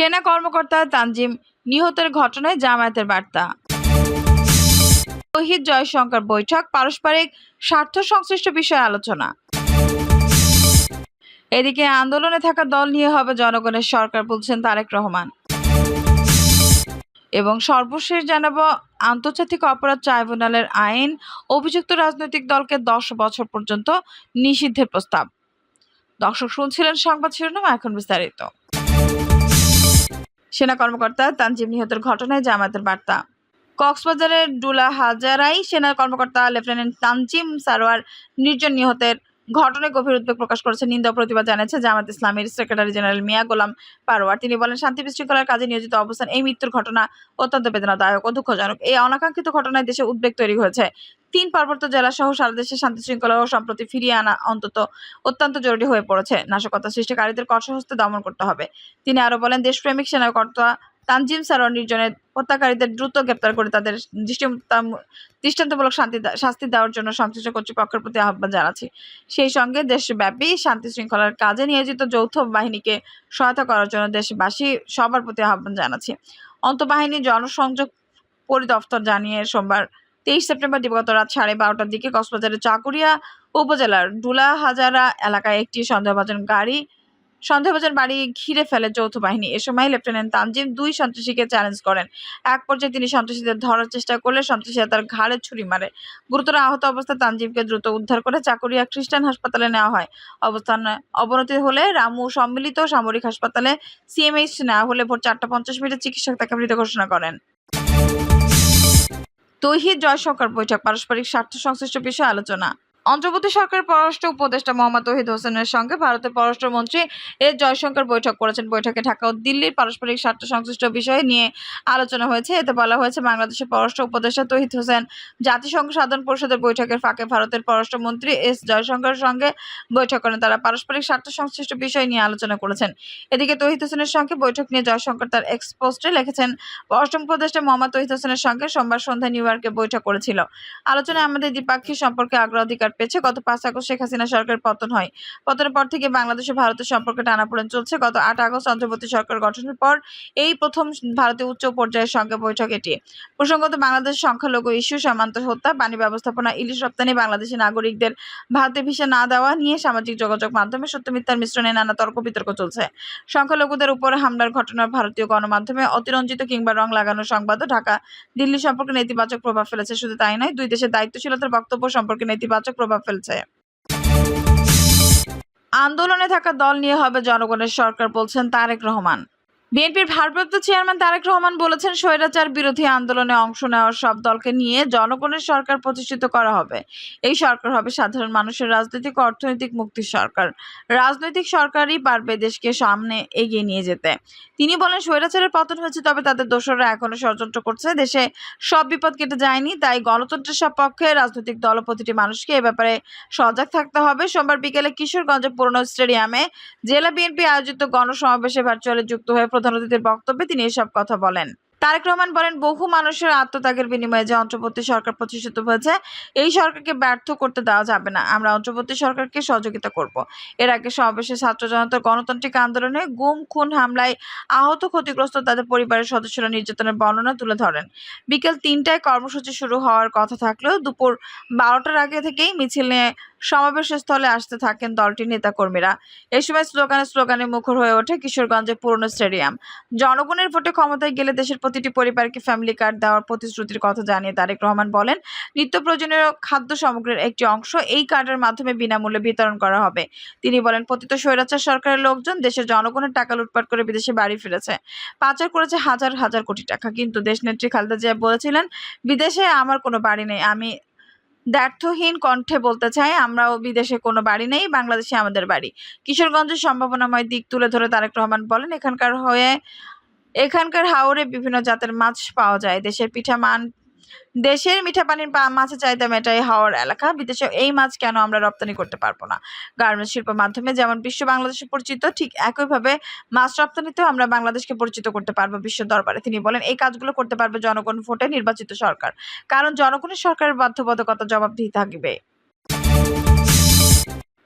সেনা কর্মকর্তা তানজিম নিহতের ঘটনায় জামায়াতের বার্তা। শহীদ জয়শঙ্কর বৈঠক, পারস্পরিক স্বার্থ সংশ্লিষ্ট বিষয়ে আলোচনা। এদিকে আন্দোলনে থাকা দল নিয়ে হবে জনগণের সরকার, বলছেন তারেক রহমান। এবং সর্বশেষ জানাব, আন্তর্জাতিক অপরাধ ট্রাইব্যুনালের আইন, অভিযুক্ত রাজনৈতিক দলকে দশ বছর পর্যন্ত নিষিদ্ধের প্রস্তাব। দর্শক শুনছিলেন সংবাদ শিরোনাম, এখন বিস্তারিত। সেনা কর্মকর্তা তানজিম নিহতের ঘটনায় জামায়াতের বার্তা। কক্সবাজারের ডুলা হাজারাই সেনা কর্মকর্তা লেফটেন্যান্ট তানজিম সারোয়ার নির্জন নিহতের ঘটনায় গভীর উদ্বেগ প্রকাশ করেছে। নিন্দা প্রতিবাদ জানিয়েছে জামাত ইসলামের সেক্রেটারি জেনারেল মিয়া গোলাম পারোয়ার। তিনি বলেন, শান্তি বিশৃঙ্খলার কাজে নিয়োজিত অবস্থান এই মৃত্যুর ঘটনা অত্যন্ত বেদনাদায়ক ও দুঃখজনক। এই অনাকাঙ্ক্ষিত ঘটনায় দেশে উদ্বেগ তৈরি হয়েছে। তিন পার্বত্য জেলা সহ সারা দেশে শান্তি শৃঙ্খলা ও সম্প্রতি ফিরিয়ে আনা অন্তত অত্যন্ত জরুরি হয়ে পড়েছে। নাশকতা সৃষ্টিকারীদের কঠোরহস্তে দমন করতে হবে। তিনি আরও বলেন, দেশপ্রেমিক সেনাকর্তা তানজিম সারোয়ার নির্জনের হত্যাকারীদের দ্রুত গ্রেপ্তার করে তাদের দৃষ্টান্তমূলক শান্তি শাস্তি দেওয়ার জন্য সংশ্লিষ্ট কর্তৃপক্ষের প্রতি আহ্বান জানাচ্ছি। সেই সঙ্গে দেশব্যাপী শান্তি শৃঙ্খলার কাজে নিয়োজিত যৌথ বাহিনীকে সহায়তা করার জন্য দেশবাসী সবার প্রতি আহ্বান জানাচ্ছি। অন্তঃবাহিনী জনসংযোগ পরিদপ্তর জানিয়ে সোমবার তেইশ সেপ্টেম্বর দিবগত রাত সাড়ে বারোটার দিকে কক্সবাজারের চাকুরিয়া উপজেলার ডুলা হাজারা এলাকায় একটি সন্দেহভাজন গাড়ি, সন্দেহভাজন বাড়ি ঘিরে ফেলে যৌথ বাহিনী। এ সময় লেফটেন্যান্ট তানজিম দুই সন্ত্রাসীকে চ্যালেঞ্জ করেন। এক পর্যায়ে তিনি সন্ত্রাসীদের ধরার চেষ্টা করলে সন্ত্রাসীরা তার ঘাড়ে ছুরি মারে। গুরুতর আহত অবস্থায় তানজিমকে দ্রুত উদ্ধার করে চাকুরিয়া খ্রিস্টান হাসপাতালে নেওয়া হয়। অবস্থান, অবনতি হলে রামু সম্মিলিত সামরিক হাসপাতালে সিএমএইচ নেওয়া হলে ভোর চারটা পঞ্চাশ মিনিটে চিকিৎসক তাকে মৃত ঘোষণা করেন। তৌহিদ জয়শঙ্কর বৈঠক পারস্পরিক স্বার্থ সংশ্লিষ্ট বিষয়ে আলোচনা। অন্তর্বর্তী সরকারের পররাষ্ট্র উপদেষ্টা মোহাম্মদ তৌহিদ হোসেনের সঙ্গে ভারতের পররাষ্ট্রমন্ত্রী এস জয়শঙ্কর বৈঠক করেছেন। বৈঠকে ঢাকা ও দিল্লির পারস্পরিক স্বার্থ সংশ্লিষ্ট বিষয় নিয়ে আলোচনা হয়েছে। এতে বলা হয়েছে, বাংলাদেশের পররাষ্ট্র উপদেষ্টা তৌহিদ হোসেন জাতিসংঘ সাধারণ পরিষদের বৈঠকের ফাঁকে ভারতের পররাষ্ট্রমন্ত্রী এস জয়শঙ্করের সঙ্গে বৈঠক করেন। তারা পারস্পরিক স্বার্থ সংশ্লিষ্ট বিষয় নিয়ে আলোচনা করেছেন। এদিকে তৌহিদ হোসেনের সঙ্গে বৈঠক নিয়ে জয়শঙ্কর তার এক্স পোস্টে লিখেছেন, পররাষ্ট্র উপদেষ্টা মোহাম্মদ তহিদ হোসেনের সঙ্গে সোমবার সন্ধ্যায় নিউ ইয়র্কে বৈঠক করেছিল। আলোচনায় আমাদের দ্বিপাক্ষিক সম্পর্কে অগ্রাধিকার পেয়েছে। গত পাঁচ আগস্ট শেখ হাসিনা সরকারের পতন হয়। পতনের পর থেকে বাংলাদেশ ও ভারতের সম্পর্কে টানাপোড়েন চলছে। গত আট আগস্ট অন্তর্বর্তী সরকার গঠনের পর এই প্রথম ভারতীয় উচ্চ পর্যায়ের সঙ্গে বৈঠক এটি। প্রসঙ্গত, বাংলাদেশ সংখ্যালঘু ইস্যু সীমান্ত হত্যা, পানি ব্যবস্থাপনা, ইলিশ রপ্তানি, বাংলাদেশি নাগরিকদের ভারতে ভিসা না দেওয়া নিয়ে সামাজিক যোগাযোগ মাধ্যমে সত্য মিথ্যার মিশ্রণে নানা তর্ক বিতর্ক চলছে। সংখ্যালঘুদের উপর হামলার ঘটনার ভারতীয় গণমাধ্যমে অতিরঞ্জিত কিংবা রং লাগানো সংবাদও ঢাকা দিল্লি সম্পর্কে নেতিবাচক প্রভাব ফেলেছে। শুধু তাই নয়, দুই দেশের দায়িত্বশীলতার বক্তব্য সম্পর্কে নেতিবাচক প্রভাব ফেলছে। আন্দোলনে থাকা দল নিয়ে হবে জনগণের সরকার বলছেন তারেক রহমান। বিএনপির ভারপ্রাপ্ত চেয়ারম্যান তারেক রহমান বলেছেন, স্বৈরাচার বিরোধী আন্দোলনে অংশ নেওয়ার সব দলকে নিয়ে জনগণের সরকার প্রতিষ্ঠিত করা হবে। এই সরকার হবে সাধারণ মানুষের রাজনৈতিক, অর্থনৈতিক মুক্তির সরকার। রাজনৈতিক সরকারই পারবে দেশকে সামনে এগিয়ে নিয়ে যেতে। তিনি বলেন, স্বৈরাচারের পতন হয়েছে তবে তাদের দোসররা এখনও ষড়যন্ত্র করছে। দেশে সব বিপদ কেটে যায়নি, তাই গণতন্ত্রের সপক্ষে রাজনৈতিক দল প্রতিটি মানুষকে এ ব্যাপারে সজাগ থাকতে হবে। সোমবার বিকেলে কিশোরগঞ্জে পুরনো স্টেডিয়ামে জেলা বিএনপি আয়োজিত গণসমাবেশে ভার্চুয়ালি যুক্ত হয়ে প্রধান অতিথির বক্তব্যে তিনি এসব কথা বলেন। তারেক রহমান বলেন, বহু মানুষের আত্মত্যাগের বিনিময়ে যে অন্তর্বর্তী সরকার প্রতিষ্ঠিত হয়েছে, এই সরকারকে ব্যর্থ করতে দেওয়া যাবে না। আমরা অন্তর্বর্তী সরকারকে সহযোগিতা করব। এর আগে সমাবেশে ছাত্র জনতার গণতান্ত্রিক আন্দোলনে গুম, খুন হামলায় আহত ক্ষতিগ্রস্ত তাদের পরিবারের সদস্যরা নির্যাতনের বর্ণনা তুলে ধরেন। বিকেল তিনটায় কর্মসূচি শুরু হওয়ার কথা থাকলেও দুপুর বারোটার আগে থেকেই মিছিল নিয়ে সমাবেশ স্থলে আসতে থাকেন দলটির নেতাকর্মীরা। এই সময় স্লোগানে স্লোগানে মুখর হয়ে ওঠে কিশোরগঞ্জের পুরনো স্টেডিয়াম। জনগণের ভোটে ক্ষমতায় গেলে দেশের প্রতিটি পরিবারকে ফ্যামিলি কার্ড দেওয়ার প্রতিশ্রুতির কথা জানিয়ে তারেক রহমান বলেন, নিত্য প্রয়োজনীয় খাদ্য সামগ্রীর একটি অংশ এই কার্ডের মাধ্যমে বিনামূল্যে বিতরণ করা হবে। তিনি বলেন, পতিত স্বৈরাচার সরকারের লোকজন দেশের জনগণের টাকা লুটপাট করে বিদেশে বাড়ি ফিরেছে। পাচার করেছে হাজার হাজার কোটি টাকা। কিন্তু দেশনেত্রী খালেদা জিয়া বলেছিলেন, বিদেশে আমার কোনো বাড়ি নেই। আমি দ্ব্যর্থহীন কণ্ঠে বলতে চাই আমরাও বিদেশে কোনো বাড়ি নেই বাংলাদেশে আমাদের বাড়ি। কিশোরগঞ্জের সম্ভাবনাময় দিক তুলে ধরে তারেক রহমান বলেন, এখানকার হয়ে, এখানকার হাওরে বিভিন্ন জাতের মাছ পাওয়া যায়। দেশের পিঠা, মান দেশের মিঠা পানির মাছের চাহিদা মেটায় হাওর এলাকা। বিদেশে এই মাছ কেন আমরা রপ্তানি করতে পারব না? গার্মেন্টস শিল্পের মাধ্যমে যেমন বিশ্ব বাংলাদেশে পরিচিত, ঠিক একইভাবে মাছ রপ্তানিতেও আমরা বাংলাদেশকে পরিচিত করতে পারব বিশ্ব দরবারে। তিনি বলেন, এই কাজগুলো করতে পারবে জনগণ ভোটে নির্বাচিত সরকার, কারণ জনগণের সরকারের বাধ্যবাধকতা জবাবদিহি থাকবে।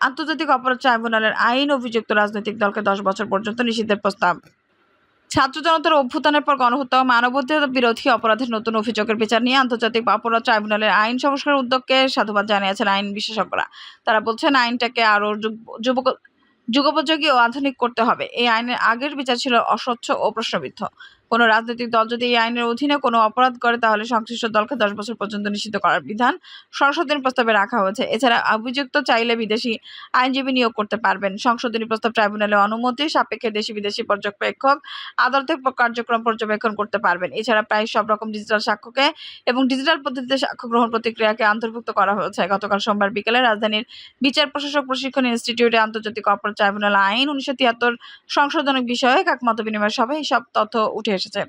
আন্তর্জাতিক অপরাধ ট্রাইব্যুনালের আইন অভিযুক্ত রাজনৈতিক দলকে দশ বছর পর্যন্ত নিষিদ্ধের প্রস্তাব। ছাত্র জনতার অভ্যুত্থানের পর গণহত্যা ও মানবাধিকার বিরোধী অপরাধের নতুন অভিযোগের বিচার নিয়ে আন্তর্জাতিক অপরাধ ট্রাইব্যুনালের আইন সংস্কার উদ্যোগকে সাধুবাদ জানিয়েছেন আইন বিশেষজ্ঞরা। তারা বলছেন, আইনটাকে আরও যুবক যুগোপযোগী ও আধুনিক করতে হবে। এই আইনের আগের বিচার ছিল অস্বচ্ছ ও প্রশ্নবিদ্ধ। কোনো রাজনৈতিক দল যদি এই আইনের অধীনে কোনো অপরাধ করে, তাহলে সংশ্লিষ্ট দলকে দশ বছর পর্যন্ত নিষিদ্ধ করার বিধান সংশোধনী প্রস্তাবে রাখা হয়েছে। এছাড়া অভিযুক্ত চাইলে বিদেশি আইনজীবী নিয়োগ করতে পারবেন। সংশোধনী প্রস্তাব ট্রাইব্যুনালের অনুমতি সাপেক্ষে দেশি বিদেশি পর্যবেক্ষক, আদালতে কার্যক্রম পর্যবেক্ষণ করতে পারবেন। এছাড়া প্রায় সব রকম ডিজিটাল সাক্ষ্যকে এবং ডিজিটাল পদ্ধতিতে সাক্ষ্য গ্রহণ প্রতিক্রিয়াকে অন্তর্ভুক্ত করা হয়েছে। গতকাল সোমবার বিকেলে রাজধানীর বিচার প্রশাসক প্রশিক্ষণ ইনস্টিটিউটে আন্তর্জাতিক অপরাধ ট্রাইব্যুনাল আইন উনিশশো তিয়াত্তর সংশোধনী বিষয়ে এক মত বিনিময় সভায় সব তথ্য উঠে এসেছে।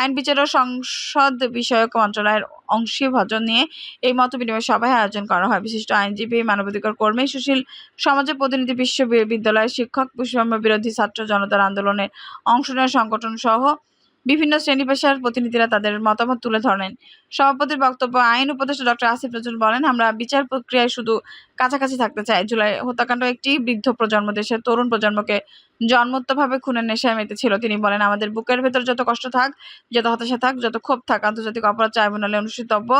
আইন বিচার ও সংসদ বিষয়ক মন্ত্রণালয়ের অংশীভাজন নিয়ে এই মত বিনিময় সভায় আয়োজন করা হয়। বিশিষ্ট আইনজীবী, মানবাধিকার কর্মী, সুশীল সমাজের প্রতিনিধি, বিশ্ববিদ্যালয়ের শিক্ষক বিরোধী ছাত্র জনতার আন্দোলনের অংশ নেওয়া সংগঠন সহ বিভিন্ন শ্রেণি পেশার প্রতিনিধিরা তাদের মতামত তুলে ধরেন। সভাপতির বক্তব্য, আইন উপদেষ্টা ডক্টর আসিফ নজরুল বলেন, আমরা বিচার প্রক্রিয়ায় শুধু কাছাকাছি থাকতে চাই। জুলাই হত্যাকাণ্ড একটি বৃদ্ধ প্রজন্ম, দেশের তরুণ প্রজন্মকে জন্মত্বভাবে খুনের নেশায় মেতেছিল তিনি বলেন, আমাদের বুকের ভেতর যত কষ্ট থাক, যত হতাশা থাক, যত ক্ষোভ থাক, আন্তর্জাতিক অপরাধ ট্রাইব্যুনালে অনুষ্ঠিতব্য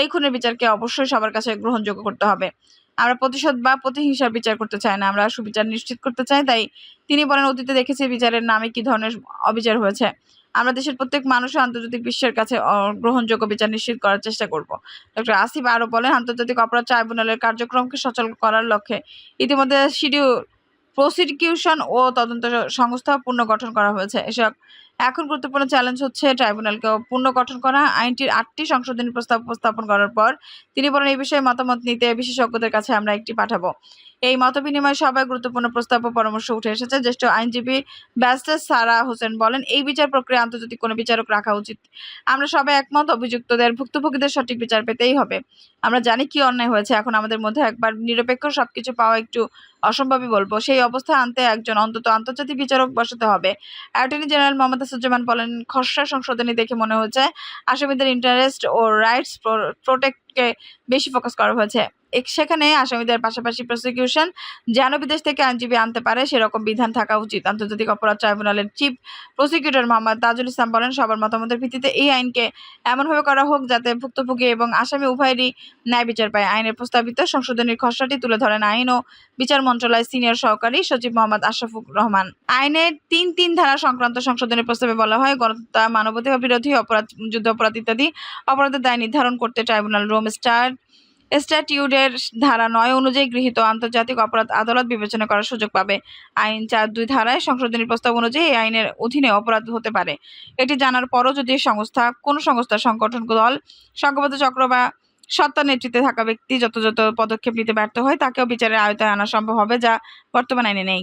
এই খুনের বিচারকে অবশ্যই সবার কাছে গ্রহণযোগ্য করতে হবে। আমরা প্রতিশোধ বা প্রতিহিংসার বিচার করতে চাই না, আমরা সুবিচার নিশ্চিত করতে চাই। তাই তিনি বলেন, অতীতে দেখেছি বিচারের নামে কি ধরনের অবিচার হয়েছে। আমরা দেশের প্রত্যেক মানুষ আন্তর্জাতিক বিশ্বের কাছে গ্রহণযোগ্য বিচার নিশ্চিত করার চেষ্টা করব। ডক্টর আসিফ আরও বলেন, আন্তর্জাতিক অপরাধ ট্রাইব্যুনালের কার্যক্রমকে সচল করার লক্ষ্যে ইতিমধ্যে সিডিউ প্রসিকিউশন ও তদন্ত সংস্থা পুনর্গঠন করা হয়েছে। এসব এখন গুরুত্বপূর্ণ চ্যালেঞ্জ হচ্ছে ট্রাইব্যুনালকে পুনর্গঠন করা। আইনটির আটটি সংশোধনী প্রস্তাব উপস্থাপন করার পর তিনি বলেন, এই বিষয়ে মতামত নিতে বিশেষজ্ঞদের কাছে আমরা একটি পাঠাবো। এই মতবিনিময় সভায় গুরুত্বপূর্ণ প্রস্তাব ও পরামর্শ উঠে এসেছে। জ্যেষ্ঠ আইনজীবী ব্যারিস্টার সারা হোসেন বলেন, এই বিচার প্রক্রিয়া আন্তর্জাতিক কোনো বিচারক রাখা উচিত। আমরা সবাই একমত, অভিযুক্তদের ভুক্তভোগীদের সঠিক বিচার পেতেই হবে। আমরা জানি কি অন্যায় হয়েছে। এখন আমাদের মধ্যে একবার নিরপেক্ষ সবকিছু পাওয়া একটু অসম্ভবই বলব। সেই অবস্থা আনতে একজন, অন্তত আন্তর্জাতিক বিচারক বসাতে হবে। অ্যাটর্নি জেনারেল মোহাম্মদ সুজ্জামান বলেন, খসড়া সংশোধনী দেখে মনে হচ্ছে, আসামিদের ইন্টারেস্ট ও রাইটস প্রোটেক্টকে বেশি ফোকাস করা হয়েছে। সেখানে আসামিদের পাশাপাশি প্রসিকিউশন যেন বিদেশ থেকে আইনজীবী আনতে পারে, সেরকম বিধান থাকা উচিত। আন্তর্জাতিক অপরাধ ট্রাইব্যুনালের চিফ প্রসিকিউটর মোহাম্মদ তাজুল ইসলাম বলেন, সবার মতামতের ভিত্তিতে এই আইনকে এমনভাবে করা হোক যাতে ভুক্তভোগী এবং আসামি উভয়েরই ন্যায় বিচার পায়। আইনের প্রস্তাবিত সংশোধনীর খসড়াটি তুলে ধরেন আইন ও বিচার মন্ত্রণালয়ের সিনিয়র সহকারী সচিব মোহাম্মদ আশরাফুর রহমান। আইনের তিন তিন ধারা সংক্রান্ত সংশোধনের প্রস্তাবে বলা হয় গণহত্যা মানবাধিকার বিরোধী অপরাধ যুদ্ধ অপরাধ ইত্যাদি অপরাধের দায় নির্ধারণ করতে ট্রাইব্যুনাল রোম স্টার স্ট্যাটিউডের ধারা নয় অনুযায়ী গৃহীত আন্তর্জাতিক অপরাধ আদালত বিবেচনা করার সুযোগ পাবে। আইন চার দুই ধারায় সংশোধনী প্রস্তাব অনুযায়ী এই আইনের অধীনে অপরাধ হতে পারে। এটি জানার পরও যদি সংস্থা, কোনো সংস্থা সংগঠন, দল সংঘবদ্ধ চক্র বা সত্তা নেতৃত্বে থাকা ব্যক্তি যথাযথ পদক্ষেপ নিতে ব্যর্থ হয়, তাকেও বিচারের আয়তায় আনা সম্ভব হবে, যা বর্তমান আইনে নেই।